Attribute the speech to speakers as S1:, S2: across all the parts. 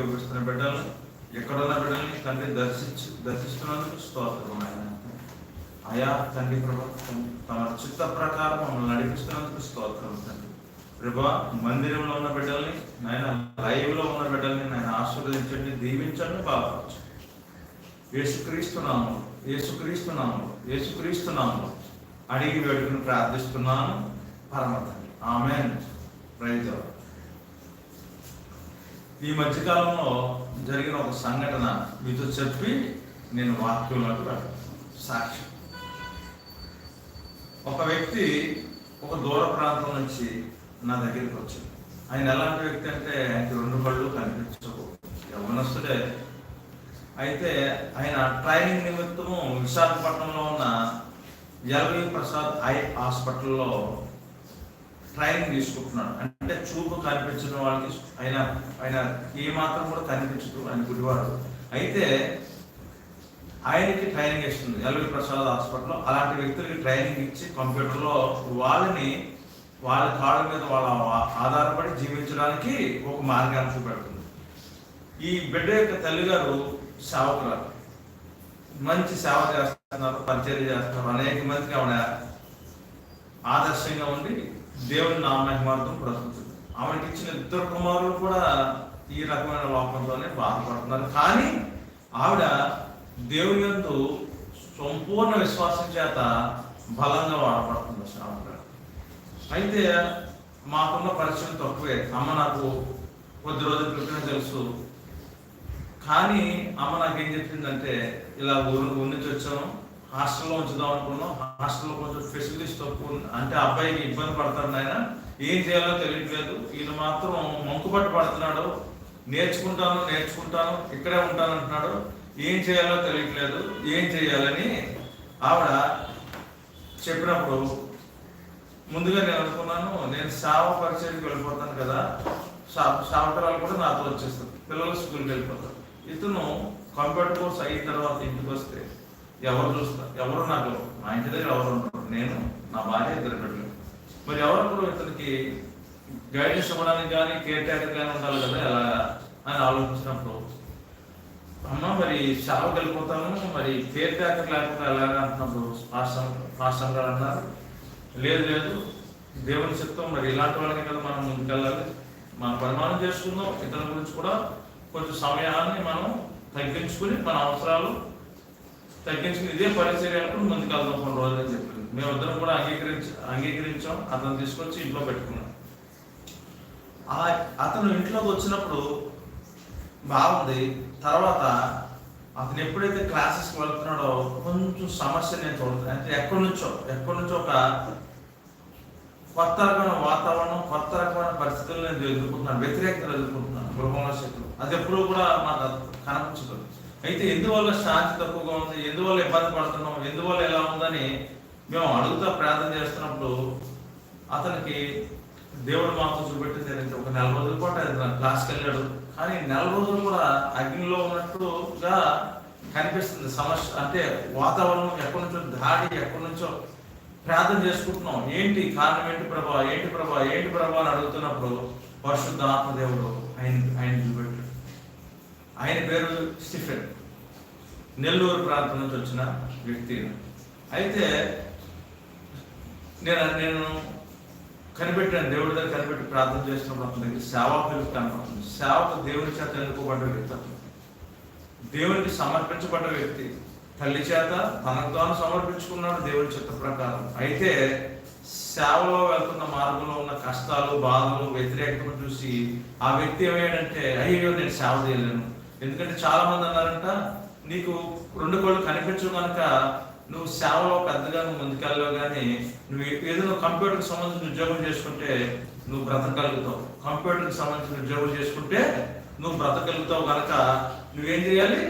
S1: ఏకీభవిస్తున్న బిడ్డలను ఎక్కడున్న బిడ్డల్ని తండ్రి దర్శించు దర్శిస్తున్నందుకు స్తోత్రం ఆయన. అయా తండ్రి ప్రభా తమ చిత్త ప్రకారం మమ్మల్ని నడిపిస్తున్నందుకు స్తోత్రం తండ్రి. ప్రభా మందిరంలో ఉన్న బిడ్డల్ని నాయన లైవ్లో ఉన్న బిడ్డల్ని నాయన ఆశీర్వదించండి దీవించండి బాగుపరచు ఏసుక్రీస్తున్నాము ఏసుక్రీస్తున్నాము ఏసుక్రీస్తున్నాము అడిగి వేడుకుని ప్రార్థిస్తున్నాను. పరమ తండ్రి. ఆమెన్. రైతు ఈ మధ్యకాలంలో జరిగిన ఒక సంఘటన మీతో చెప్పి నేను వాక్యంలోకి వెళ్తాను సాక్ష్యం. ఒక వ్యక్తి ఒక దూర ప్రాంతం నుంచి నా దగ్గరికి వచ్చింది. ఆయన ఎలాంటి వ్యక్తి అంటే ఆయనకి రెండు కళ్ళు కనిపించవు. యవనస్తుడే అయితే ఆయన ట్రైనింగ్ నిమిత్తము విశాఖపట్నంలో ఉన్న ఎల్వి ప్రసాద్ ఐ హాస్పిటల్లో ట్రైనింగ్ తీసుకుంటున్నాడు. అంటే చూపు కనిపించిన వాళ్ళకి ఆయన ఆయన ఏ మాత్రం కూడా కనిపించదు ఆయన గుడివాడు అయితే ఆయనకి ట్రైనింగ్ ఇస్తుంది. ఎల్వి ప్రసాద్ హాస్పిటల్లో అలాంటి వ్యక్తులకి ట్రైనింగ్ ఇచ్చి కంప్యూటర్లో వాళ్ళని వాళ్ళ కాళ్ళ మీద వాళ్ళ ఆధారపడి జీవించడానికి ఒక మార్గాన్ని చూపెడుతుంది. ఈ బిడ్డ యొక్క తల్లిగారు సేవకురాలు. మంచి సేవ చేస్తున్నారు పరిచయం చేస్తున్నారు. అనేక మందికి ఆవిడ ఆదర్శంగా ఉండి దేవుని నామహిమార్థం బ్రతుకుతుంది ఆమెకి ఇచ్చిన ఇద్దరు కుమారులు కూడా ఈ రకమైన లోపంతోనే బాధపడుతున్నారు. కానీ ఆవిడ దేవుని ఎందు సంపూర్ణ విశ్వాసం చేత బలంగా వాడబడుతుంది శ్రావణ అయితే మాకున్న పరిచయం తక్కువే. అమ్మ నాకు కొద్ది రోజుల క్రితమే తెలుసు. కానీ అమ్మ నాకేం చెప్పిందంటే ఇలా ఊరు ఊరి నుంచి వచ్చాను. హాస్టల్లో ఉంచుదాం అనుకున్నాం. హాస్టల్లో కొంచెం ఫెసిలిటీస్ తక్కువ అంటే అబ్బాయికి ఇబ్బంది పడతాడు ఆయన ఏం చేయాలో తెలియట్లేదు. ఈయన మాత్రం మంకుపట్టు పడుతున్నాడు. నేర్చుకుంటాను నేర్చుకుంటాను. ఇక్కడే ఉంటాను అంటున్నాడు. ఏం చేయాలో తెలియట్లేదు. ఏం చేయాలని ఆవిడ చెప్పినప్పుడు ముందుగా నేను అనుకున్నాను నేను సేవ పరిచయకి వెళ్ళిపోతాను కదా. సా- సేవకురాలు కూడా నాతో వచ్చేస్తారు పిల్లలు స్కూల్కి వెళ్ళిపోతారు. ఇతను కంప్యూటర్ కోర్స్ అయిన తర్వాత ఇంటికి వస్తే ఎవరు చూస్తారు? ఎవరు నాకు? మా ఇంటి దగ్గర ఎవరు ఉంటారు నేను నా భార్య ఇద్దరు బిడ్డలు. మరి ఎవరప్పుడు ఇతనికి గైడెన్స్ ఇవ్వడానికి కానీ కేర్ టేకర్ కానీ ఉండాలి కదా? ఎలా? అని ఆలోచించినప్పుడు అమ్మ మరి సేవకి వెళ్ళిపోతాను మరి కేర్ టేకర్ లేకుండా ఎలాగా అంటున్నప్పుడు పాస్టర్ గారు అన్నారు. లేదు లేదు. దేవుని చిత్తం మరి ఇలాంటి వాళ్ళకి కదా మనం ముందుకెళ్ళాలి. మనం పరిమాణం చేసుకుందాం. ఇతరుల గురించి కూడా కొంచెం సమయాన్ని మనం తగ్గించుకుని మన అవసరాలు తగ్గించుకుని ఇదే పరిచర్య అనుకుని ముందుకెళ్దాం కొన్ని రోజులు అని చెప్పింది మేమిద్దరం కూడా అంగీకరించి అంగీకరించాం. అతను తీసుకొచ్చి ఇంట్లో పెట్టుకున్నాం. ఆ అతను ఇంట్లోకి వచ్చినప్పుడు బాగుంది. తర్వాత అతను ఎప్పుడైతే క్లాసెస్కి వెళ్తున్నాడో కొంచెం సమస్య నేను చూడదు అంటే ఎక్కడి నుంచో ఎక్కడి నుంచో ఒక కొత్త రకమైన వాతావరణం కొత్త రకమైన పరిస్థితులు నేను ఎదుర్కొంటున్నాను. వ్యతిరేకతలు ఎదుర్కొంటున్నాను. గృహంలో శక్తులు. అది ఎప్పుడూ కూడా మాకు కనిపించదు అయితే ఎందువల్ల శాంతి తక్కువగా ఉంది? ఎందువల్ల ఇబ్బంది పడుతున్నాం? ఎందువల్ల ఎలా ఉందని మేము అడుగుతా ప్రార్థన చేస్తున్నప్పుడు అతనికి దేవుడు మాకు చూపెట్టింది ఏంటంటే ఒక నెల రోజులు పాటు ఆయన క్లాస్కి వెళ్ళాడు. కానీ నెల రోజులు కూడా అగ్నిలో ఉన్నట్టుగా కనిపిస్తుంది. సమస్య అంటే వాతావరణం ఎక్కడి నుంచో దాడి ఎక్కడి నుంచో ప్రార్థన చేసుకుంటున్నాం. ఏంటి కారణం? ఏంటి ప్రభా? ఏంటి ప్రభా? ఏంటి ప్రభా అని అడుగుతున్నప్పుడు పరిశుద్ధ ఆత్మదేవుడు ఆయన ఆయన చూపెట్టాడు. ఆయన పేరు స్టిఫెన్. నెల్లూరు ప్రాంతం నుంచి వచ్చిన వ్యక్తి అయితే నేను నేను కనిపెట్టాను దేవుడి దగ్గర కనిపెట్టి ప్రార్థన చేస్తున్నప్పుడు అతని దగ్గర సేవా పిలుపు కనపడుతుంది. సేవకు దేవుని చేత ఎన్నుకోబడ్డ వ్యక్తి దేవునికి సమర్పించబడ్డ వ్యక్తి. తల్లి చేత తనకు తాను సమర్పించుకున్నాడు దేవుని చిత్త ప్రకారం. అయితే సేవలో వెళ్తున్న మార్గంలో ఉన్న కష్టాలు బాధలు వ్యతిరేకతను చూసి ఆ వ్యక్తి ఏమయ్యాడంటే అయ్యో నేను సేవ చేయలేను. ఎందుకంటే చాలా మంది అన్నారంట నీకు రెండు కోళ్ళు కనిపించవు కనుక నువ్వు సేవలో పెద్దగా నువ్వు ముందుకెళ్ళావు కానీ నువ్వు ఏదైనా కంప్యూటర్కి సంబంధించిన ఉద్యోగం చేసుకుంటే నువ్వు బ్రతకగలుగుతావు. కంప్యూటర్కి సంబంధించిన ఉద్యోగం చేసుకుంటే నువ్వు బ్రతకగలుగుతావు కనుక నువ్వేం చేయాలి?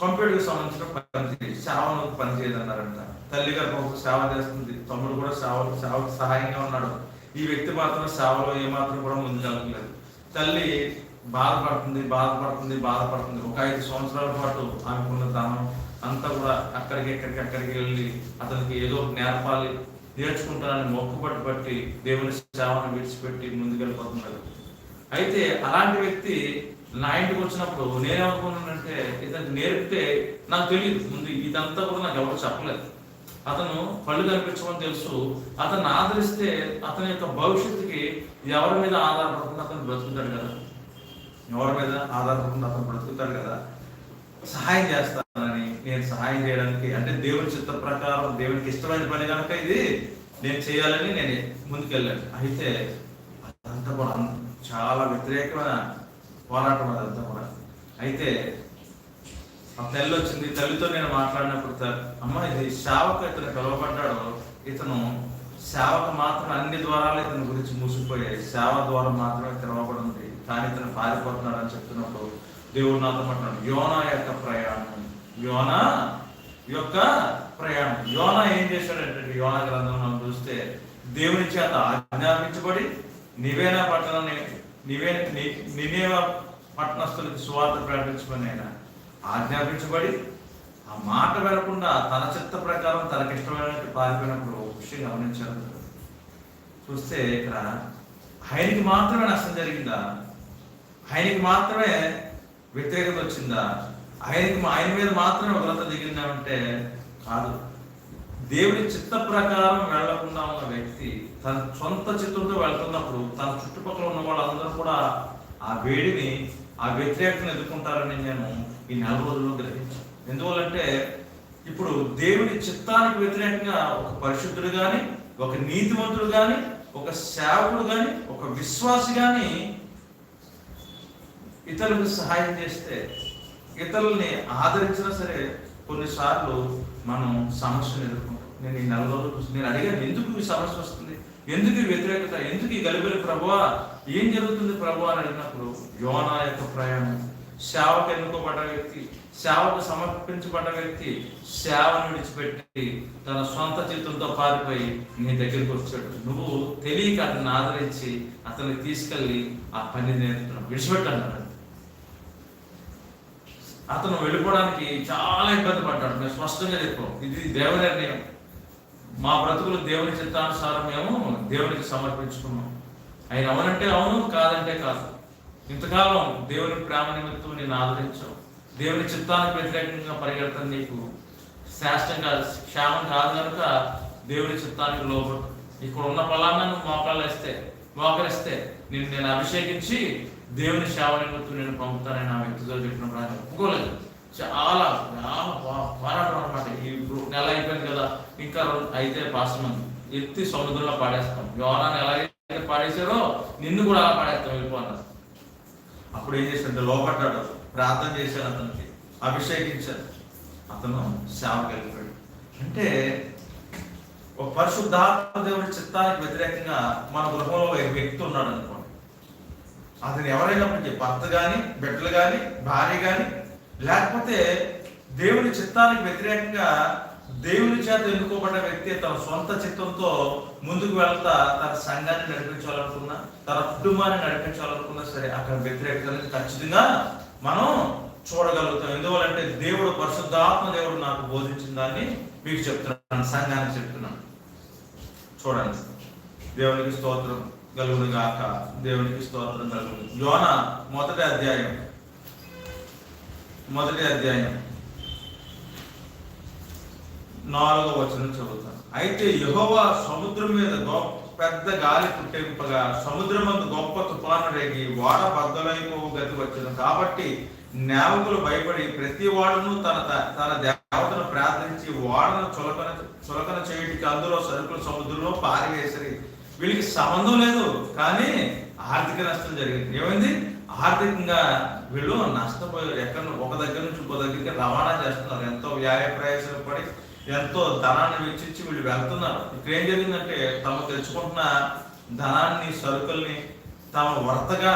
S1: కంప్యూటర్కి సంబంధించిన పని సేవను పని చేయదన్నారంట తల్లి గారు సేవ చేస్తుంది. తమ్ముడు కూడా సేవ సేవకు సహాయంగా ఉన్నాడు. ఈ వ్యక్తి మాత్రం సేవలో ఏమాత్రం కూడా ముందుకెళ్ళలేదు తల్లి బాధపడుతుంది బాధపడుతుంది బాధపడుతుంది. ఒక ఐదు సంవత్సరాల పాటు ఆమెకున్న దానం అంతా కూడా అక్కడికి ఎక్కడికి అక్కడికి వెళ్ళి అతనికి ఏదో నేర్పాలి నేర్చుకుంటానని మొక్కుపట్టు బట్టి దేవుని సేవను విడిచిపెట్టి ముందుకెళ్ళిపోతున్నారు. అయితే అలాంటి వ్యక్తి నా ఇంటికి వచ్చినప్పుడు నేనేమనుకున్నానంటే ఇతను నేర్పితే నాకు తెలియదు. ముందు ఇదంతా కూడా నాకు ఎవరు చెప్పలేదు. అతను పళ్ళు కనిపించమని తెలుసు. అతను ఆదరిస్తే అతని యొక్క భవిష్యత్తుకి ఎవరి మీద ఆధారపడుతుంది అతను బ్రతుకుతాడు కదా. ఎవరి మీద ఆధారపడకుండా అతను బ్రతుకుతాడు కదా? సహాయం చేస్తానని నేను సహాయం చేయడానికి అంటే దేవుని చిత్త ప్రకారం దేవునికి ఇష్టమైన పని కనుక ఇది నేను చేయాలని నేను ముందుకెళ్ళాను. అయితే అదంతా కూడా చాలా వ్యతిరేకమైన పోరాటం అదంతా కూడా. అయితే ఆ తల్లి వచ్చింది. తల్లితో నేను మాట్లాడినప్పుడు అమ్మ ఇది సేవకు ఇతను పిలువబడ్డాడు. ఇతను సేవకు మాత్రం అన్ని ద్వారాలు ఇతని గురించి మూసిపోయాయి సేవ ద్వారా మాత్రమే తెరవబడింది కానీ ఇతను పారిపోతున్నాడు అని చెప్తున్నప్పుడు దేవుడు నాతో మాట్లాడు యోనా యొక్క ప్రయాణం యోనా యొక్క ప్రయాణం. యోనా ఏం చేశాడంటే యోనా గ్రంథం మనం చూస్తే దేవుని చేత ఆజ్ఞాపించబడి నివేనా పట్టణాన్ని నివే నివేవ నినేవ పట్టణస్థులకి సువార్త ప్రకటించమని ఆయన ఆజ్ఞాపించబడి ఆ మాట వినకుండా తన చిత్త ప్రకారం తనకి ఇష్టమైనట్టు పారిపోయినప్పుడు ఒక విషయం గమనించారు. చూస్తే ఇక్కడ ఆయనకి మాత్రమే నష్టం జరిగిందా? ఆయనకి మాత్రమే వ్యతిరేకత వచ్చిందా? ఆయనకి ఆయన మీద మాత్రమే వ్రత దిగిందా అంటే కాదు. దేవుని చిత్త ప్రకారం వెళ్ళకుండా ఉన్న వ్యక్తి తన సొంత చిత్తంతో వెళ్తున్నప్పుడు తన చుట్టుపక్కల ఉన్న వాళ్ళందరూ కూడా ఆ వేడిని ఆ వ్యతిరేకతను ఎదుర్కొంటారని నేను ఈ నెల రోజుల్లో గ్రహించాను. ఎందువల్లంటే ఇప్పుడు దేవుని చిత్తానికి వ్యతిరేకంగా ఒక పరిశుద్ధుడు కానీ ఒక నీతివంతుడు కానీ ఒక సేవకుడు కానీ ఒక విశ్వాసి కానీ ఇతరులకు సహాయం చేస్తే ఇతరుల్ని ఆదరించినా సరే కొన్నిసార్లు మనం సమస్యను ఎదుర్కొంటాం. నేను ఈ నెల రోజులు నేను అడిగాను ఎందుకు ఈ సమస్య వస్తుంది? ఎందుకు ఈ వ్యతిరేకత? ఎందుకు ఈ గలిబిలి ప్రభువా ఏం జరుగుతుంది ప్రభు అని అడిగినప్పుడు యోనా యొక్క ప్రయాణం. సేవకు ఎన్నుకోబడ్డ వ్యక్తి సేవకు సమర్పించబడ్డ వ్యక్తి సేవను విడిచిపెట్టి తన సొంత జీతంతో పారిపోయి నీ దగ్గరికి వచ్చాడు. నువ్వు తెలియక అతన్ని ఆదరించి అతన్ని తీసుకెళ్ళి ఆ పని నేర్పుతున్నావు. విడిచిపెట్టన్నాడు అతను వెళ్ళిపోవడానికి చాలా ఇబ్బంది పడ్డాడు. మేము స్పష్టంగా చెప్పాం. ఇది దేవుని నిర్ణయం. మా బ్రతుకులు దేవుని చిత్తానుసారం మేము దేవునికి సమర్పించుకున్నాం. ఆయన అవునంటే అవును కాదంటే కాదు. ఇంతకాలం దేవుని ప్రేమ నిమిత్తం నేను ఆదరించావు దేవుని చిత్తానికి వ్యతిరేకంగా పరిగెడతాను నీకు. శాష్టంగా క్షేమం కాదు కనుక దేవుని చిత్తానికి లోపడు ఇక్కడ ఉన్న ఫలాన్ని నువ్వు మోకాళ్ళు వేస్తే మోకరిస్తే నేను నేను అభిషేకించి దేవుని సేవ నిమిత్తం నేను పంపుతానని ఆ వ్యక్తితో చెప్పినప్పుడు ఆయన ఒప్పుకోలేదు. చాలా చాలా పోరాటం అనమాట ఈ నెల అయిపోయింది కదా. ఇంకా అయితే పాసం ఎత్తి సముద్రంలో పాడేస్తాం. యోనాన్ని ఎలా అయితే పాడేశారో నిన్ను కూడా అలా పాడేస్తాం వెళ్ళిపోన్నారు అప్పుడు ఏం చేశాడు లోపడ్డాడు. ప్రార్థన చేశాడు అతనికి. అభిషేకించాడు. అతను సేవకి వెళ్ళిపోయాడు. అంటే ఒక పరిశుద్ధాత్మ దేవుడి చిత్తానికి వ్యతిరేకంగా మన గృహంలో వ్యక్తి ఉన్నాడు అనుకో అతను ఎవరైనప్పటికీ భర్త కానీ బిడ్డలు కానీ భార్య కానీ లేకపోతే దేవుని చిత్తానికి వ్యతిరేకంగా దేవుని చేత ఎన్నుకోబడ్డ వ్యక్తి తన సొంత చిత్తంతో ముందుకు వెళ్తా తన సంఘాన్ని నడిపించాలనుకున్నా తన కుటుంబాన్ని నడిపించాలనుకున్నా సరే అక్కడ వ్యతిరేకతని ఖచ్చితంగా మనం చూడగలుగుతాం. ఎందువల్లంటే దేవుడు పరిశుద్ధాత్మ దేవుడు నాకు బోధించిన దాన్ని మీకు చెప్తున్నాను సంఘానికి చెప్తున్నాను. చూడండి. దేవునికి స్తోత్రం. కలుగును గాక దేవునికి స్తోత్రం కలుగును. యోన మొదటి అధ్యాయం. మొదటి అధ్యాయం. నాలుగో వచనం చదువుతాను అయితే యహోవా సముద్రం మీద గొప్ప పెద్ద గాలి పుట్టింపగా సముద్రమందు గొప్ప తుఫాను రేగి వాడ బద్దలైపో గతి వచ్చిన కాబట్టి నేవకులు భయపడి ప్రతి వాడును తన తన దేవతను ప్రార్థించి వాడను చులకన చులకన చేయటికి అందులో సరుకులు సముద్రంలో పారివేసరి. వీళ్ళకి సంబంధం లేదు కానీ ఆర్థిక నష్టం జరిగింది. ఏమైంది? ఆర్థికంగా వీళ్ళు నష్టపోయారు. ఎక్కడ ఒక దగ్గర నుంచి ఇంకో దగ్గరికి రవాణా చేస్తున్నారు. ఎంతో వ్యాయ ప్రయాసాలు పడి ఎంతో ధనాన్ని వెచ్చించి వీళ్ళు వెళ్తున్నారు. ఇక్కడ ఏం జరిగిందంటే తమ తెచ్చుకుంటున్న ధనాన్ని సరుకుల్ని తమ వర్తగా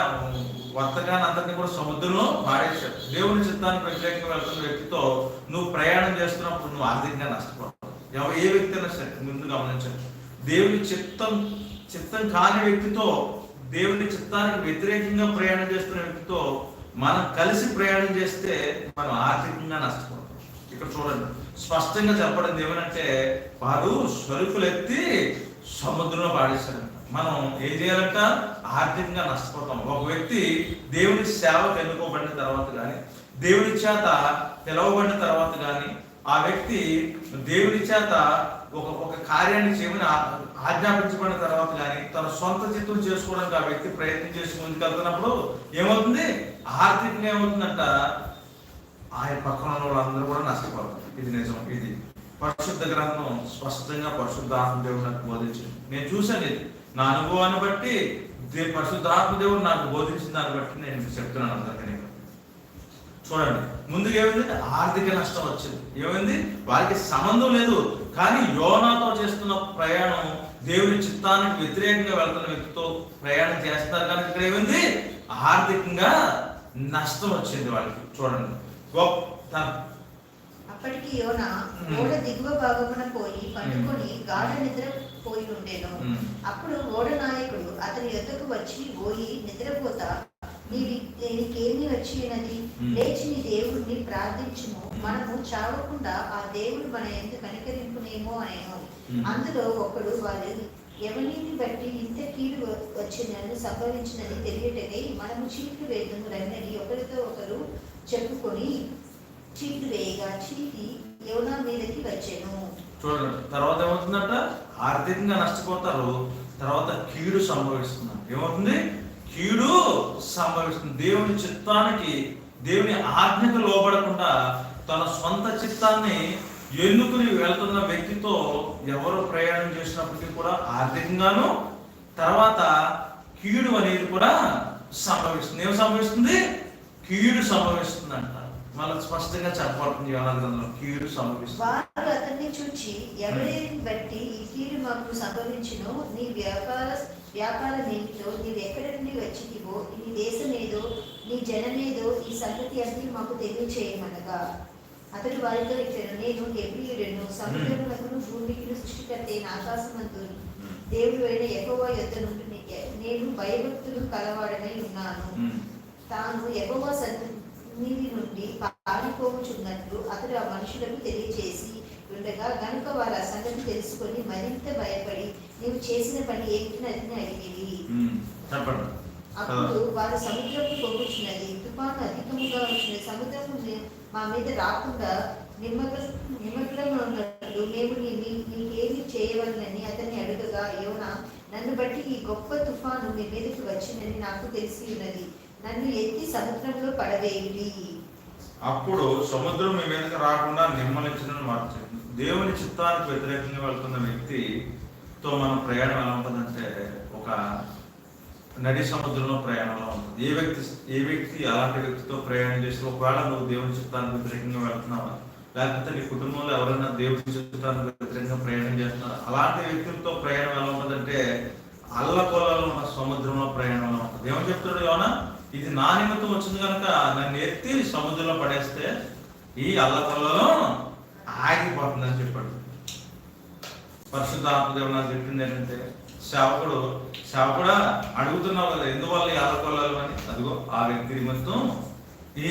S1: వర్తకాన్ని అందరినీ కూడా సముద్రంలో పాడేశారు దేవుని చిత్తానికి వ్యతిరేకంగా వెళ్తున్న వ్యక్తితో నువ్వు ప్రయాణం చేస్తున్నప్పుడు నువ్వు ఆర్థికంగా నష్టపోతావు ఏ వ్యక్తి అయినా సరే ముందు గమనించండి. దేవుని చిత్తం చిత్తం కాని వ్యక్తితో దేవుని చిత్తానికి వ్యతిరేకంగా ప్రయాణం చేస్తున్న వ్యక్తితో మనం కలిసి ప్రయాణం చేస్తే మనం ఆర్థికంగా నష్టపోతాం. ఇక్కడ చూడండి. స్పష్టంగా చెప్పడం ఏమనంటే వారు సరుకులు ఎత్తి సముద్రంలో పాడేశారంట మనం ఏం చేయాలంట? ఆర్థికంగా నష్టపోతాం. ఒక వ్యక్తి దేవుని సేవకు ఎన్నుకోబడిన తర్వాత కానీ దేవుని చేత పిలవబడిన తర్వాత కానీ ఆ వ్యక్తి దేవుని చేత ఒక ఒక కార్యాన్ని చేయమని ఆజ్ఞాపించబడిన తర్వాత కానీ తన సొంత చిత్తం చేసుకోవడానికి ఆ వ్యక్తి ప్రయత్నం చేసుకుని ముందుకెళ్తున్నప్పుడు ఏమవుతుంది? ఆర్థికంగా ఏమవుతుందంట? ఆయన పక్కన ఉన్న వాళ్ళందరూ కూడా నష్టపోతారు. ఇది నిజం. ఇది పరిశుద్ధ గ్రంథం స్పష్టంగా పరిశుద్ధాత్మ దేవుడు నాకు బోధించింది. నేను చూశాను ఇది. నా అనుభవాన్ని బట్టి పరిశుద్ధాత్మ దేవుడు నాకు బోధించిన దాన్ని బట్టి నేను చెప్తున్నాను అందరికీ. నేను. చూడండి. ముందు ఏమైంది? ఆర్థిక నష్టం వచ్చింది. ఏమైంది? వారికి సంబంధం లేదు. కానీ యోనాతో చేస్తున్న ప్రయాణం దేవుని చిత్తానికి వ్యతిరేకంగా వెళ్తున్న వ్యక్తితో ప్రయాణం చేస్తారు కానీ ఇక్కడ ఏమైంది? ఆర్థికంగా నష్టం వచ్చింది వాళ్ళకి చూడండి. గొప్ప
S2: అప్పటికి యోన. ఓడ దిగువ భాగమున పోయి పండుకొని గాఢ నిద్ర పోయి ఉండేను. అప్పుడు ఓడ నాయకుడు అతని యొద్దకు వచ్చి పోయి నిద్రపోతా నీవి నీకేమి వచ్చి ఉన్నది. లేచి నీ దేవుడిని ప్రార్థించుము. మనము చావకుండా ఆ దేవుడు మన ఎందుకు కనికరింపునేమో అనేమో. అందులో ఒకడు వాళ్ళు ఎవరిని బట్టి ఇంత కీడు వచ్చినని సంభవించినది తెలియటకై మనము చీట్లు వేయము రంగని ఒకరితో ఒకరు చెప్పుకొని చీట్లు వేయగా చీటి యోనా మీదకి వచ్చెను.
S1: చూడండి తర్వాత ఏమవుతుందంట? ఆర్థికంగా నష్టపోతారు. తర్వాత కీడు సంభవిస్తున్నారు ఏమవుతుంది? కీడు సంభవిస్తుంది. దేవుని చిత్తానికి దేవుని ఆజ్ఞకు లోబడకుండా తన సొంత చిత్తాన్ని ఎన్నుకుని వెళ్తున్న వ్యక్తితో ఎవరు ప్రయాణం చేసినప్పటికీ కూడా ఆర్థికంగాను తర్వాత కీడు అనేది కూడా సంభవిస్తుంది. ఏం సంభవిస్తుంది? కీడు సంభవిస్తుంది అంట మళ్ళీ స్పష్టంగా చెప్పబడుతుంది గ్రంథంలో కీడు సంభవిస్తుంది.
S2: వారు అతన్ని చూచి ఎవరిని బట్టి ఈ కీడు మాకు సంభవించును నీ వ్యాపార వ్యాపారం ఏమిటో నీవు ఎక్కడి నుండి వచ్చితివో నీ దేశమేదో నీ జనమేదో ఈ సంగతి అన్ని మాకు తెలియచేయమనగా అతడు వారితో ఇచ్చాను నేను ఎబ్రియుడను సముద్రమునకును భూమికి సృష్టికర్త ఆకాశమంతుని దేవుడు అయిన యెహోవా యొద్ద నుండి నేను భయభక్తులు కలవాడనై ఉన్నాను. తాను యెహోవా సన్నిధి నుండి పారిపోవచ్చున్నట్లు అతడు ఆ మనుషులకు తెలియచేసి ఉండగా గనుక వారు ఆ సంగతి తెలుసుకొని మరింత భయపడి నీవు చేసిన పని ఏమిటినని.
S1: చెప్పండి.
S2: అప్పుడు వారు సముద్రపు పోగుచున్నది తుఫాను అధికముగా వచ్చిన సముద్రము మా మీద రాకుండా నిమ్మక నిమగ్నమైనట్లు మేము నీకేమి చేయవలనని అతన్ని అడుగగా యోన నన్ను బట్టి ఈ గొప్ప తుఫాను మీ మీదకి వచ్చిందని నాకు తెలిసి ఉన్నది. నన్ను ఎత్తి సముద్రంలో పడవేయుడి.
S1: అప్పుడు సముద్రం మీ మీదకి రాకుండా నిమ్మలించడం మార్చింది దేవుని చిత్తానికి వ్యతిరేకంగా వెళ్తున్న తో మనం ప్రయాణం ఎలా ఉంటుందంటే ఒక నడి సముద్రంలో ప్రయాణంలో ఉంటుంది? ఏ వ్యక్తి ఏ వ్యక్తి అలాంటి వ్యక్తితో ప్రయాణం చేస్తే ఒకవేళ నువ్వు దేవుని చిత్తానికి వ్యతిరేకంగా వెళ్తున్నావా? లేకపోతే నీ కుటుంబంలో ఎవరైనా దేవుని చిత్తానికి వ్యతిరేకంగా ప్రయాణం చేస్తున్నారా? అలాంటి వ్యక్తులతో ప్రయాణం ఎలా ఉంటుందంటే అల్లకొల్లలో ఉన్న సముద్రంలో ప్రయాణంలో ఉంటుంది? ఏమని చెప్తున్నాడు యోనా ఇది నా నిమిత్తం వచ్చింది కనుక నన్ను ఎత్తి సముద్రంలో పడేస్తే ఈ అల్లకొల్లలో ఆగిపోతుందని చెప్పాడు. పరిశుద్ధ ఆత్మదేవుడు నాకు చెప్పింది ఏంటంటే సేవకుడు సేవకుడా అడుగుతున్నావు కదా ఎందువల్ల ఈ అల్లకొల్లాలు అని? అదిగో ఆ వ్యక్తి మొత్తం ఈ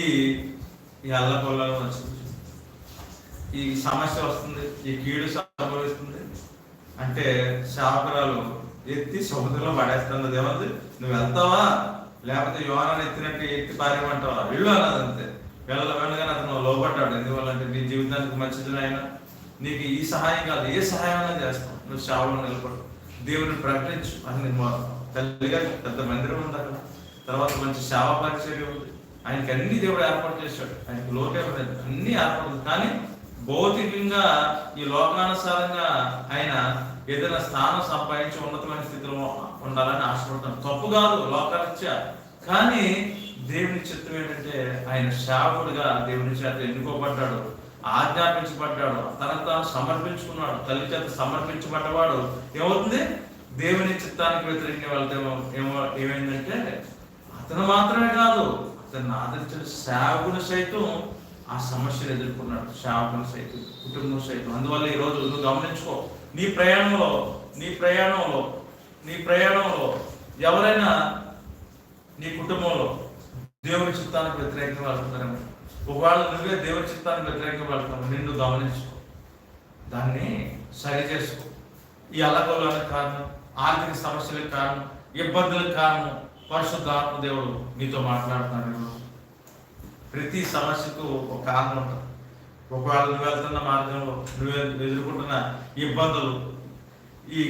S1: ఈ అల్లకొల్లాలు వచ్చింది ఈ సమస్య వస్తుంది ఈ కీడు సంభవిస్తుంది. అంటే శాపరాలు ఎత్తి సముద్రంలో పడేస్తుంది ఏమంది నువ్వు వెళ్తావా? లేకపోతే యోనాన్ని ఎత్తినట్టు ఎత్తి పారేమంటావా వెళ్ళు అన్నది అంతే. వెళ్ళ వెళ్ళగానే అతను లోపడ్డాడు. ఎందువల్ల అంటే నీ జీవితానికి మంచిది ఆయన నీకు ఈ సహాయం కాదు ఏ సహాయం అయినా చేస్తావు. నువ్వు సేవలో నిలబడు. దేవుని ప్రకటించు. అని నేను తల్లిగా పెద్ద మందిరం ఉంది అక్కడ. తర్వాత మంచి సేవా పరిచర్య ఉంది. ఆయనకి అన్ని దేవుడు ఏర్పాటు చేశాడు. ఆయనకి లోటే అన్ని ఏర్పాటు కానీ భౌతికంగా ఈ లోకానుసారంగా ఆయన ఏదైనా స్థానం సంపాదించి ఉన్నతమైన స్థితిలో ఉండాలని ఆశపడతాను. తప్పు కాదు లోకాలిచ్చా కానీ దేవుని చిత్తం ఏంటంటే ఆయన సేవకుడిగా దేవుని చేత ఎన్నుకోబడ్డాడు. ఆజ్ఞాపించబడ్డాడు. తన తాను సమర్పించుకున్నాడు. తల్లి చేత సమర్పించబడ్డవాడు ఏమవుతుంది? దేవుని చిత్తానికి వ్యతిరేకంగా వెళ్తే ఏమో- ఏమో ఏమైందంటే అతను మాత్రమే కాదు అతన్ని ఆదరించిన సేవకుని సైతం ఆ సమస్యలు ఎదుర్కొన్నాడు. సేవకుని సైతం కుటుంబం సైతం. అందువల్ల ఈ రోజు నువ్వు గమనించుకో నీ ప్రయాణంలో నీ ప్రయాణంలో నీ ప్రయాణంలో ఎవరైనా నీ కుటుంబంలో దేవుని చిత్తానికి వ్యతిరేకంగా వెళ్తున్నారేమో. ఒకవేళ నువ్వే దేవుని చిత్తానికి వ్యతిరేకపడతావు నిన్ను గమనించుకో. దాన్ని సరి చేసుకో. ఈ అల్లకొల్లానికి కారణం ఆర్థిక సమస్యలకు కారణం ఇబ్బందులకు కారణం పరిశుద్ధాత్మ దేవుడు మీతో మాట్లాడుతున్నాడు ప్రతి సమస్యకు ఒక కారణం ఉంటుంది. ఒకవేళ నువ్వు వెళ్తున్న మార్గంలో నువ్వు ఎదుర్కొంటున్న ఇబ్బందులు ఈ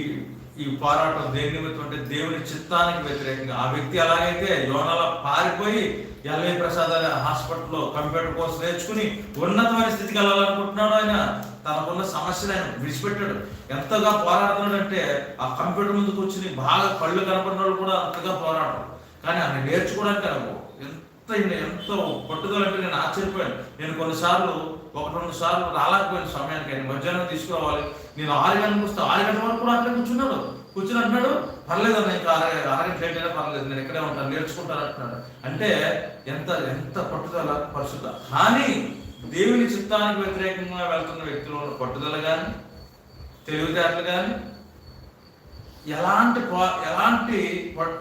S1: ఈ పోరాటం దేని నిమిత్తం అంటే దేవుని చిత్తానికి వ్యతిరేకంగా. ఆ వ్యక్తి ఎలాగైతే యోనల పారిపోయి ఎల్ఐ ప్రసాద్ అనే హాస్పిటల్లో కంప్యూటర్ కోర్స్ నేర్చుకుని ఉన్నతమైన స్థితికి వెళ్ళాలనుకుంటున్నాడు ఆయన. తనకున్న సమస్యలు ఆయన విడిచిపెట్టాడు. ఎంతగా పోరాడుతున్నాడంటే ఆ కంప్యూటర్ ముందుకు వచ్చి బాగా కళ్ళు కనపడిన వాళ్ళు కూడా అంతగా పోరాడరు. కానీ ఆయన నేర్చుకోవడానికి అనుకో ఎంత ఎంతో పట్టుదల అంటే నేను ఆశ్చర్యపోయాను. నేను కొన్నిసార్లు ఒకటి రెండు సార్లు రాలేకపోయిన సమయానికి. ఆయన మధ్యాహ్నం తీసుకురావాలి. నేను ఆరు గంటలకు వస్తే ఆరు గంటల వరకు కూడా అక్కడ కూర్చున్నాడు. కూర్చుని అంటున్నాడు పర్లేదు అన్న ఇంకా అరగ అరగంట లేట్ అయినా పర్లేదు నేను ఇక్కడే ఉంటాను నేర్చుకుంటాను అంటున్నాడు. అంటే ఎంత ఎంత పట్టుదల పరిశుద్ధ. కానీ దేవుని చిత్తానికి వ్యతిరేకంగా వెళ్తున్న వ్యక్తులు పట్టుదల కానీ తెలివితేటలు కానీ ఎలాంటి ఎలాంటి ప-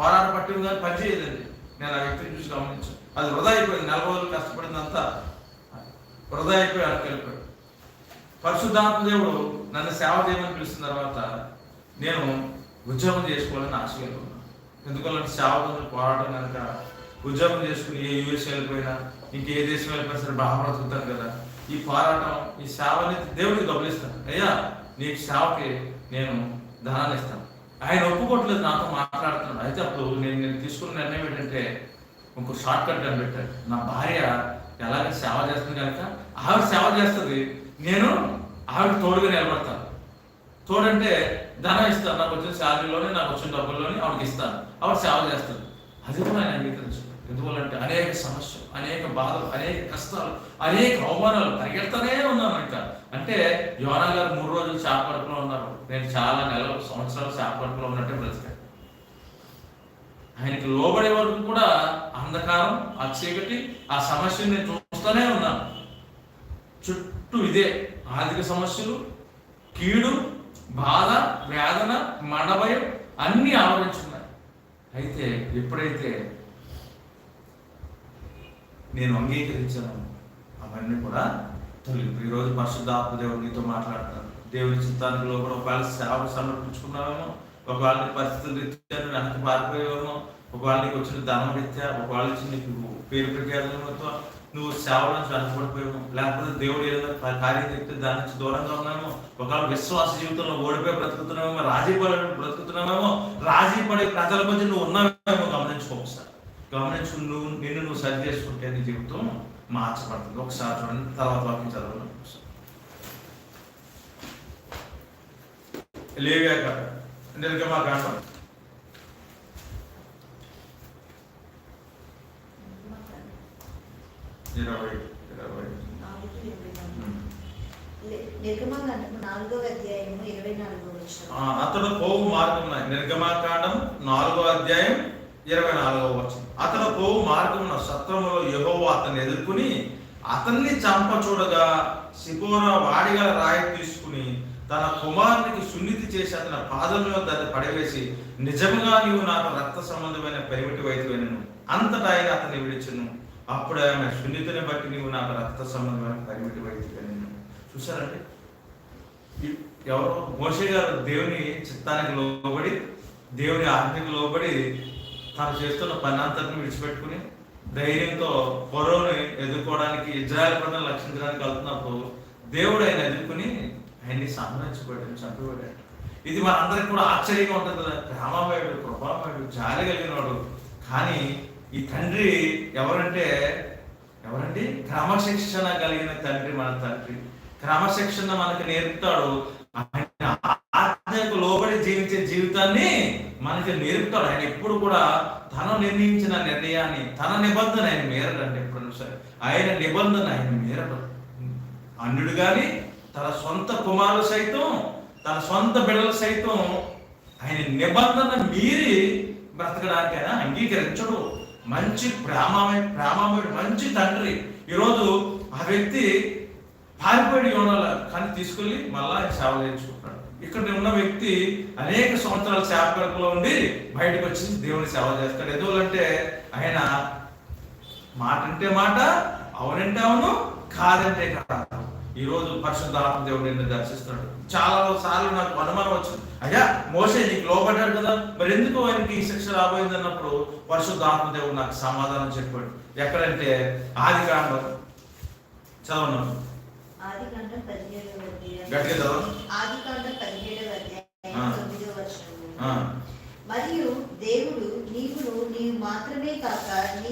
S1: పోరాట పట్టిన కానీ పనిచేయదండి నేను ఆ వ్యక్తిని చూసి గమనించాను. అది వృధా అయిపోయింది. నెల రోజులు కష్టపడిందంతా వృధా అయిపోయి అక్కడికి పరిశుద్ధాత్మ దేవుడు నన్ను సేవ చేయమని పిలిచిన తర్వాత నేను ఉద్యోగం చేసుకోవాలని ఆశ కలిగి ఉన్నాను ఎందుకంటే సేవ పోరాటం కనుక ఉద్యోగం చేసుకుని ఏ యూఎస్ వెళ్ళిపోయినా ఇంకే దేశం వెళ్ళిపోయినా సరే బాగా బ్రతుకుతాను కదా. ఈ పోరాటం ఈ సేవని దేవుడికి గమనిస్తాను అయ్యా నీకు సేవకి నేను ధనాన్ని ఇస్తాను. ఆయన ఒప్పుకోవట్లేదు నాతో మాట్లాడుతున్నాడు. అయితే అప్పుడు నేను నేను తీసుకున్న నిర్ణయం ఏంటంటే ఇంకో షార్ట్ కట్ కనిపెట్టాడు. నా భార్య ఎలాగ సేవ చేస్తుంది కనుక ఆవిడ సేవ చేస్తుంది. నేను ఆవిడ తోడుగా నిలబడతాను. తోడంటే ధనం ఇస్తాను నాకు వచ్చిన శాలరీలోనే నాకు వచ్చిన డబ్బుల్లోనే ఆవిడకి ఇస్తాను. ఆవిడ సేవ చేస్తాను అది కూడా ఆయన అంగీకరించు. ఎందువల్లంటే అనేక సమస్యలు అనేక బాధలు అనేక కష్టాలు అనేక అవమానాలు పరిగెడతానే ఉన్నాను ఇంకా అంటే యోనా గారు మూడు రోజులు చేపడుకులో ఉన్నారు. నేను చాలా నెలలు సంవత్సరాలు చేపడుకులో ఉన్నట్టే బ్రతికాను ఆయనకి లోబడే వరకు కూడా అంధకారం ఆ చీకటి ఆ సమస్యను నేను చూస్తూనే ఉన్నాను. చుట్టూ ఇదే ఆర్థిక సమస్యలు కీడు బాధ వేదన మనభయం అన్నీ ఆవరించున్నాయి అయితే ఎప్పుడైతే నేను అంగీకరించాను అవన్నీ కూడా తొలగి ఈరోజు పరిశుద్ధాత్మ దేవుడు నీతో మాట్లాడతాను దేవుని చిత్తానికి లోపల ఒకవేళ సేవ సమర్పించుకున్నావేమో ఒకవేళ నీ పరిస్థితుల రీత్యా నువ్వు వెనక్కి పారిపోయేవేమో ఒకవేళ నీకు వచ్చిన ధనం రీత్యా ఒకవేళ నీకు పేరు ప్రఖ్యాతులతో నువ్వు సేవల నుంచి వెనకబడిపోయావు. లేకపోతే దేవుడు ఏదైనా కార్యం చెప్తే దాని నుంచి దూరంగా ఉన్నామో ఒకవేళ విశ్వాస జీవితంలో ఓడిపోయి బ్రతుకుతున్నామేమో రాజీ పడే బ్రతుకుతున్నామేమో రాజీ పడే ప్రజల మధ్య నువ్వు ఉన్నావేమో గమనించుకో ఒకసారి. గమనించు నువ్వు నిన్ను నువ్వు సరి చేసుకుంటే నీ జీవితం మార్చబడుతుంది. ఒకసారి చూడండి తర్వాత వాక్యం చదవండి లేవే లేవియా కాక నిర్గమా కాండం ఇరవై ఇరవై ఉమ్.
S2: నిర్గమాకాండము నాలుగవ అధ్యాయము ఇరవై నాలుగవ
S1: ఆ, అతడు పోవు మార్గం నిర్గమాకాండం నాలుగో అధ్యాయం ఇరవై నాలుగవ వచనం. అతడు పోవు మార్గమున సత్రములో యెహోవా అతన్ని ఎదుర్కొని అతన్ని చంప చూడగా సిపోరా వాడిగా రాయి తీసుకుని తన కుమారునికి సున్నితి చేసి అతని పాదంలో దాన్ని పడవేసి నిజముగా నీవు నాకు రక్త సంబంధమైన పెరిమిటి వైద్యులను అంతటా ఆయన అతన్ని విడిచును. అప్పుడు ఆమె సున్నితని బట్టి నీవు నాకు రక్త సంబంధమైన పరిమితి వైద్యులను చూసారండి ఎవరో మోషే గారు దేవుని చిత్తానికి లోబడి దేవుని ఆజ్ఞకు లోబడి తాను చేస్తున్న పని అంతటిని విడిచిపెట్టుకుని ధైర్యంతో పొరవని ఎదుర్కోవడానికి ఇజ్రాయల్ ప్రజలను రక్షించడానికి వెళ్తున్నప్పుడు దేవుడు ఆయన ఎదుర్కొని ఆయన్ని సంహరించబడ్డాడు చంపబడ్డాడు. ఇది మనందరికి కూడా ఆశ్చర్యంగా ఉంటుంది కదా రామాబాయుడు కృపామయుడు జాలి కలిగినవాడు కానీ ఈ తండ్రి ఎవరంటే ఎవరండి? క్రమశిక్షణ కలిగిన తండ్రి మన తండ్రి. క్రమశిక్షణ మనకు నేర్పుతాడు. ఆయన ఆజ్ఞకు లోబడి జీవించే జీవితాన్ని మనకి నేర్పుతాడు. ఆయన ఎప్పుడు కూడా తను నిర్ణయించిన నిర్ణయాన్ని తన నిబంధన ఆయన మేరడండి ఎప్పుడు సరే. ఆయన నిబంధన ఆయన మేరడు. అన్యుడు కానీ తన సొంత కుమారులు సైతం తన సొంత బిడ్డలు సైతం ఆయన నిబంధన మీరి బ్రతకడానికి ఆయన అంగీకరించడు. మంచి ప్రేమమయ ప్రేమమయుడు మంచి తండ్రి. ఈరోజు ఆ వ్యక్తి పారిపోయి యోనాల కానీ తీసుకెళ్ళి మళ్ళా సేవ చేయించుకుంటాడు ఇక్కడ ఉన్న వ్యక్తి అనేక సంవత్సరాల సేవకులలో ఉండి బయటకు వచ్చి దేవుని సేవ చేస్తాడు. ఎందువల్లంటే ఆయన మాట అంటే మాట అవునంటే అవును కాదంటే కాదు. ఈ రోజు పరిశుద్ధ ఆత్మదేవుడు నిన్ను దర్శిస్తున్నాడు. చాలా సార్లు నాకు అనుమానం వచ్చింది. అయ్యా మోసే నీకు లోపడ్డాడు కదా మరి ఎందుకు ఆయనకి ఈ శిక్ష రాబోయింది అన్నప్పుడు పరిశుద్ధ ఆత్మదేవుడు నాకు సమాధానం చెప్పాడు. ఎక్కడంటే ఆది కాండం. చదవను
S2: మరియు దేవుడు నీవును నీవు మాత్రమే కాక నీ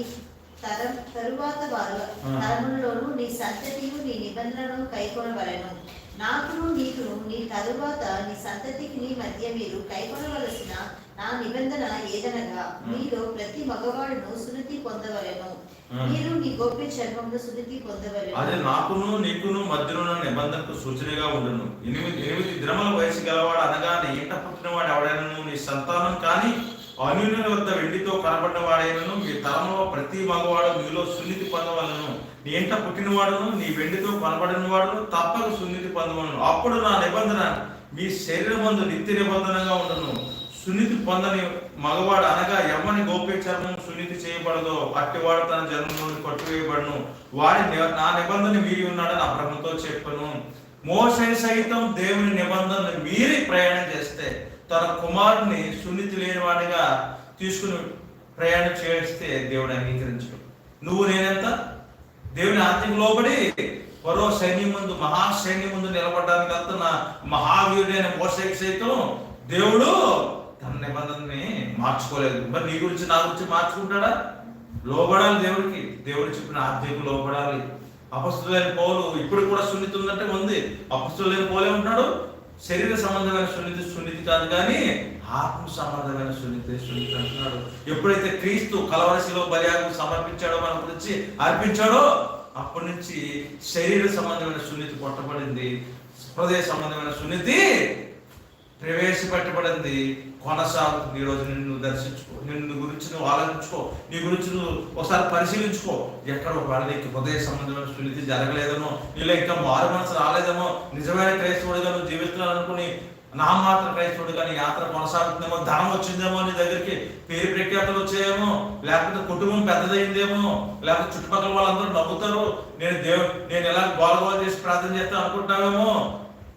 S2: తరం తరువాత వారు. తరములలోను నీ సంతతియు నీ నిబంధనను కైకొనవలెను. నాకును నీకును నీ తరువాత నీ సంతతికి నీ మధ్య మీరు కైకొనవలసిన నా నిబంధన ఏదనగా మీలో ప్రతి మగవాడును సున్నతి పొందవలెను. మీరు నీ గోప్య చర్మమును సున్నతి
S1: అదే
S2: పొందవలెను
S1: నాకును నీకును మధ్యలో నిబంధనకు సూచనగా ఉండును. ఎనిమిది ఎనిమిది దినముల వయసు గలవాడు అనగా నీ ఇంట పుట్టినవాడు ఎవడైనను నీ సంతానం కానీ అన్యుల వద్ద వెండితో కనబడ్డవాడైనను మీ తరంలో ప్రతి మగవాడు మీలో సున్నితి పొందవలను. నీ ఇంట పుట్టినవాడును నీ వెండితో కనబడిన వాడును తప్పక సున్నితి పొందవలను. అప్పుడు నా నిబంధన మీ శరీరమందు నిత్య నిబంధనగా ఉండను. సున్నితి పొందని మగవాడు అనగా ఎవరిని గోప్య చర్మం సున్నితి చేయబడదో అట్టివాడు తన జన్మ నుండి వారి వాడి ని- నా నిబంధన మీరి ఉన్నాడని అబ్రహంతో చెప్పను. మోసే సైతం దేవుని నిబంధనలు మీరి ప్రయాణం చేస్తే తన కుమారుని సున్నితి లేనివాడిగా తీసుకుని ప్రయాణం చేస్తే దేవుడు అంగీకరించడు. నువ్వు నేనెంత? దేవుని ఆజ్ఞకు లోబడి మరో సైన్యం ముందు మహాసైన్యం ముందు నిలబడడానికి వెళ్తున్న మహావీరుడైన మోసకి సైతం దేవుడు తన నిబంధనని మార్చుకోలేదు. మరి నీ గురించి నా గురించి మార్చుకుంటాడా? లోబడాలి దేవుడికి. దేవుడు చెప్పిన ఆజ్ఞకు లోబడాలి. అపస్తులైన పోలు ఇప్పుడు కూడా సున్నితి ఉందంటే ఉంది. అపస్తులైన పోలే ఉంటాడు శరీర సంబంధమైన సున్నితి సున్నితి కాదు కానీ ఆత్మ సంబంధమైన సున్నితే సున్నిత అంటున్నాడు. ఎప్పుడైతే క్రీస్తు కలవరసిలో బలియాగం సమర్పించాడో మన గురించి అర్పించాడో అప్పటి నుంచి శరీర సంబంధమైన సున్నితి కొట్టబడింది హృదయ సంబంధమైన సున్నితి ప్రవేశపెట్టబడింది. కొనసాగుతుంది ఈ రోజు నిన్ను దర్శించుకో నిన్ను గురించి నువ్వు ఆలోచించుకో నీ గురించి నువ్వు ఒకసారి పరిశీలించుకో. ఎక్కడ ఒకవేళ నీకు హృదయ సంబంధమైన సున్నితి జరగలేదనో నీలో ఇంకా మారు మనసు రాలేదేమో నిజమైన క్రైస్తవుడిగా నువ్వు జీవిస్తున్నావు అనుకుని నా మాత్రం క్రైస్తవుడిగా కానీ యాత్ర కొనసాగుతుందేమో ధనం వచ్చిందేమో నీ దగ్గరికి పేరు ప్రఖ్యాతలు వచ్చాయేమో లేకపోతే కుటుంబం పెద్దదైందేమో లేకపోతే చుట్టుపక్కల వాళ్ళందరూ నవ్వుతారు నేను దేవు నేను ఎలా గోల గోల చేసి ప్రార్థన చేస్తా అనుకుంటావేమో.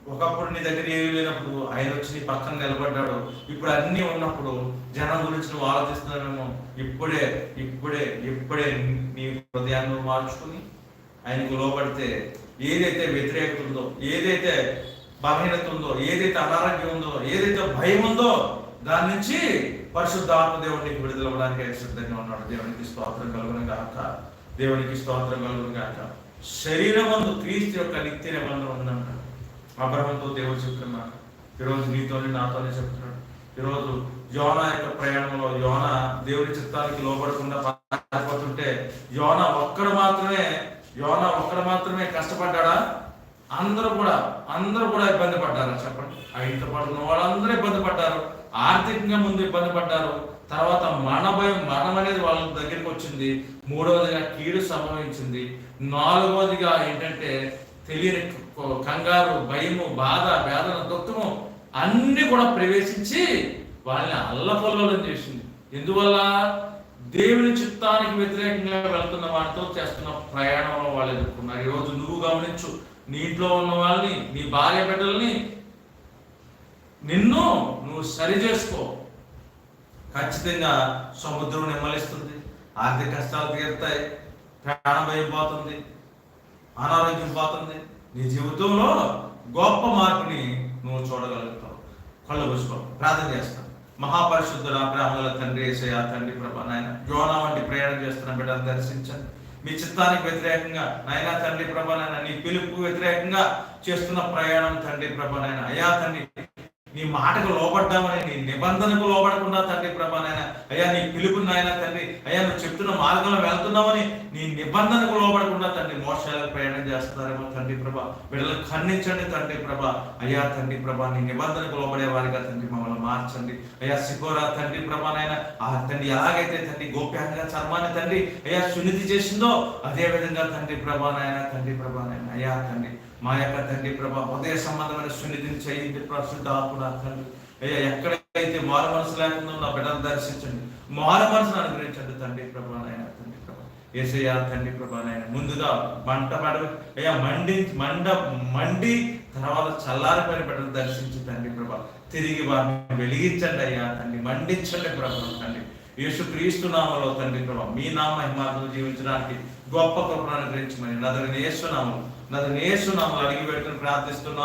S1: ఒకప్పుడు నీ దగ్గర ఏమీ లేనప్పుడు ఆయన వచ్చి నీ పక్కన నిలబడ్డాడు. ఇప్పుడు అన్నీ ఉన్నప్పుడు జనం గురించి నువ్వు ఆలోచిస్తున్నావేమో. ఇప్పుడే ఇప్పుడే ఇప్పుడే నీ హృదయాన్ని మార్చుకుని ఆయనకు లోపడితే ఏదైతే వ్యతిరేకత ఉందో ఏదైతే బలహీనత ఉందో ఏదైతే అనారోగ్యం ఉందో ఏదైతే భయం ఉందో దాని నుంచి పరిశుద్ధ దేవుడికి విడుదల అవ్వడానికి సిద్ధంగా ఉన్నాడు. దేవునికి స్తోత్రం కలుగును గాక. దేవునికి స్తోత్రం కలుగును గాక. శరీరం ముందు క్రీస్తు యొక్క నిత్య నిబంధన ఉందంట అబ్రహంతో దేవుడు చెప్తున్నాడు ఈరోజు నీతోనే నాతోనే చెప్తున్నాడు. ఈరోజు యోన యొక్క ప్రయాణంలో యోన దేవుని చిత్తానికి లోబడకుండా పారిపోతుంటే యోన ఒక్కడు మాత్రమే యోన ఒక్కడు మాత్రమే కష్టపడ్డాడా? అందరూ కూడా అందరూ కూడా ఇబ్బంది పడ్డారు చెప్పండి. ఆ ఇంట్లో పాటు ఉన్న వాళ్ళందరూ ఇబ్బంది పడ్డారు. ఆర్థికంగా ముందు ఇబ్బంది పడ్డారు. తర్వాత మరణ భయం మరణం అనేది వాళ్ళ దగ్గరికి వచ్చింది. మూడవదిగా కీడు సంభవించింది. నాలుగవదిగా ఏంటంటే తెలియని కంగారు భయము బాధ వేదన దుఃఖము అన్ని కూడా ప్రవేశించి వాళ్ళని అల్లకొల్లం చేసింది. ఎందువల్ల? దేవుని చిత్తానికి వ్యతిరేకంగా వెళ్తున్న వాటితో చేస్తున్న ప్రయాణంలో వాళ్ళు ఎదుర్కొన్నారు. ఈరోజు నువ్వు గమనించు నీ ఇంట్లో ఉన్న వాళ్ళని నీ భార్య బిడ్డల్ని నిన్ను నువ్వు సరి చేసుకో. ఖచ్చితంగా సముద్రం నిమ్మలిస్తుంది ఆర్థిక కష్టాలు తీరుతాయి ప్రాణ భయం పోతుంది అనారోగ్యం పోతుంది. నీ జీవితంలో గొప్ప మార్పుని నువ్వు చూడగలుగుతావు. కళ్ళు మూసుకో ప్రార్థన చేస్తాను మహాపరిశుద్ధుల ప్రేమల తండ్రి ఏసయ తండ్రి ప్రభా నాయన యోనా వంటి ప్రయాణం చేస్తున్న బిడ్డను దర్శించండి. మీ చిత్తానికి వ్యతిరేకంగా నాయన తండ్రి ప్రభా నాయన నీ పిలుపు వ్యతిరేకంగా చేస్తున్న ప్రయాణం తండ్రి ప్రభా నాయన. అయ్యా తండ్రి నీ మాటకు లోపడ్డామని నీ నిబంధనకు లోబడకుండా తండ్రి ప్రభా నాయన అయ్యా నీ పిలుపు నాయన తండ్రి అయ్యా నువ్వు చెప్తున్న మార్గంలో వెళ్తున్నామని నీ నిబంధనకు లోబడకుండా తండ్రి మోసాలకు ప్రయాణం చేస్తున్నారేమో తండ్రి ప్రభా. వీళ్ళని ఖండించండి తండ్రి ప్రభా. అయ్యా తండ్రి ప్రభా నీ నిబంధనకు లోబడే వారిగా తండ్రి మమ్మల్ని మార్చండి. అయ్యా సికోరా తండ్రి ప్రభా నాయన ఆ తండ్రి ఎలాగైతే తండ్రి గోప్యంగా చర్మాన్ని తండ్రి అయ్యా సున్నితి చేసిందో అదే విధంగా తండ్రి ప్రభా నాయన తండ్రి ప్రభా నాయన అయ్యా తండ్రి మా యొక్క తండ్రి ప్రభా హృదయ సంబంధమైన సున్నితిని చేయండి ప్రశుద్ధ ఆత్మ తండ్రి. అయ్యా ఎక్కడైతే మారు మనసు లేకుండా నా బిడ్డను దర్శించండి. మారు మనసును అనుగ్రహించండి తండ్రి ప్రభా నాయన తండ్రి ప్రభా. ఏసయ్యా తండ్రి ప్రభా నాయన ముందుగా మంట పడ అయ్యా మండి మండ మండి తర్వాత చల్లారిపోయిన బిడ్డను దర్శించి తండ్రి ప్రభా తిరిగి వారిని వెలిగించండి అయ్యా తండ్రి. మండించండి ప్రభా తండ్రి. యేసు క్రీస్తు నామలో తండ్రి ప్రభా మీ నామ మహిమాతో జీవించడానికి గొప్ప కృపను అనుగ్రహించమని నదరి నన్ను నదరి నామలు అడిగి పెట్టుకుని ప్రార్థిస్తున్నాను.